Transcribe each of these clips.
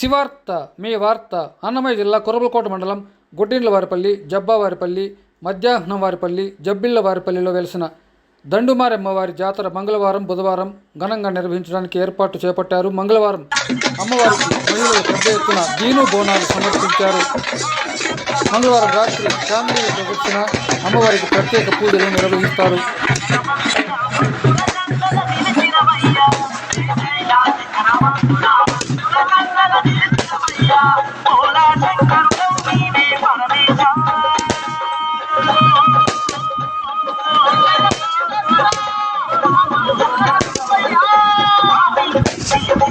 శివార్త మీ వార్త అన్నమయ్య జిల్లా కురబలకోట మండలం గుడ్డిండ్లవారిపల్లి జబ్బావారిపల్లి మధ్యాహ్నం వారిపల్లి జబ్బిళ్ళవారిపల్లిలో వెలిసిన దండుమారమ్మవారి జాతర మంగళవారం బుధవారం ఘనంగా నిర్వహించడానికి ఏర్పాటు చేపట్టారు మంగళవారం అమ్మవారికి మహిళలు పెద్ద ఎత్తున దీను బోనాలు సమర్పించారు మంగళవారం రాత్రి ఫ్యామిలీ ప్రదక్షిణ అమ్మవారికి ప్రత్యేక పూజలు నిర్వహిస్తారు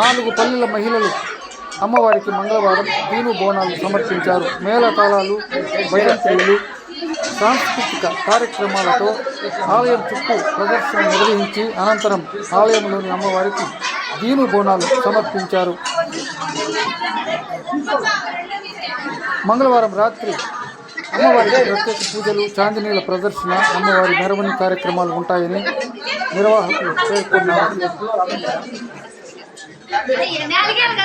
నాలుగు పల్లెల మహిళలు అమ్మవారికి మంగళవారం దీను బోనాలు సమర్పించారు. మేళతాళాలు భయంత్రులు సాంస్కృతిక కార్యక్రమాలతో ఆలయం చుట్టూ ప్రదర్శన నిర్వహించి అనంతరం ఆలయంలోని అమ్మవారికి దీను బోనాలు సమర్పించారు. మంగళవారం రాత్రి అమ్మవారికి ప్రత్యేక పూజలు చాందినీల ప్రదర్శన అమ్మవారి మెరవని కార్యక్రమాలు ఉంటాయని నిర్వాహకులు పేర్కొన్నారు. నాలుగేళ్ళు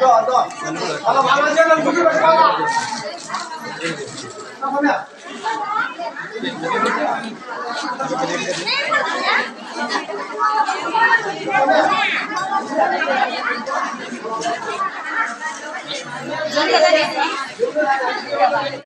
到到，好了完了，现在不是在干了。到后面。No, no.